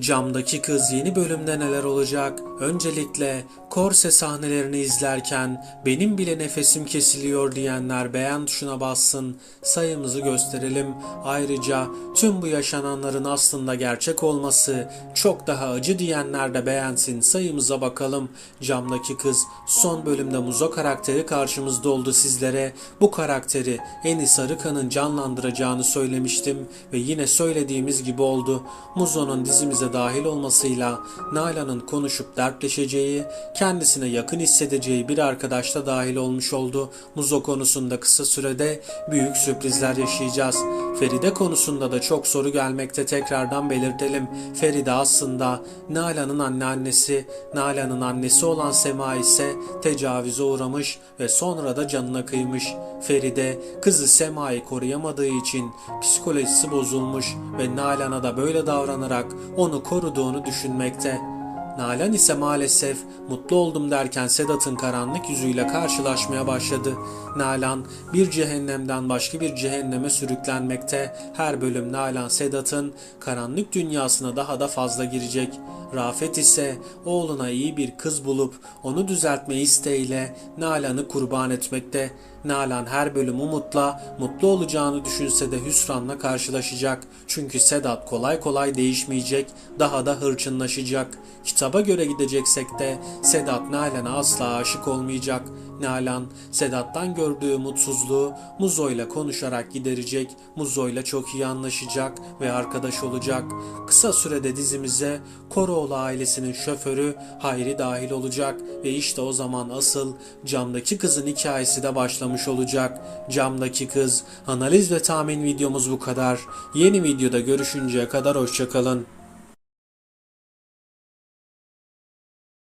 Camdaki Kız yeni bölümde neler olacak? Öncelikle korse sahnelerini izlerken benim bile nefesim kesiliyor diyenler beğen tuşuna bassın. Sayımızı gösterelim. Ayrıca tüm bu yaşananların aslında gerçek olması çok daha acı diyenler de beğensin. Sayımıza bakalım. Camdaki Kız son bölümde Muzo karakteri karşımızda oldu sizlere. Bu karakteri Enis Arıkan'ın canlandıracağını söylemiştim ve yine söylediğimiz gibi oldu. Muzo'nun dizimize dahil olmasıyla Nalan'ın konuşup dertleşeceği, kendisine yakın hissedeceği bir arkadaş da dahil olmuş oldu. Muzo konusunda kısa sürede büyük sürprizler yaşayacağız. Feride konusunda da çok soru gelmekte tekrardan belirtelim. Feride aslında Nalan'ın anneannesi, Nalan'ın annesi olan Sema ise tecavüze uğramış ve sonra da canına kıymış. Feride kızı Sema'yı koruyamadığı için psikolojisi bozulmuş ve Nalan'a da böyle davranarak onu koruduğunu düşünmekte. Nalan ise maalesef mutlu oldum derken Sedat'ın karanlık yüzüyle karşılaşmaya başladı. Nalan bir cehennemden başka bir cehenneme sürüklenmekte. Her bölüm Nalan Sedat'ın karanlık dünyasına daha da fazla girecek. Rafet ise oğluna iyi bir kız bulup onu düzeltme isteğiyle Nalan'ı kurban etmekte. Nalan her bölüm umutla mutlu olacağını düşünse de hüsranla karşılaşacak. Çünkü Sedat kolay kolay değişmeyecek, daha da hırçınlaşacak. Kitaba göre gideceksek de Sedat Nalan'a asla aşık olmayacak. Nalan, Sedat'tan gördüğü mutsuzluğu Muzo ile konuşarak giderecek, Muzo ile çok iyi anlaşacak ve arkadaş olacak. Kısa sürede dizimize Koroğlu ailesinin şoförü Hayri dahil olacak ve işte o zaman asıl camdaki kızın hikayesi de başlamış olacak. Camdaki kız analiz ve tahmin videomuz bu kadar. Yeni videoda görüşünceye kadar hoşçakalın.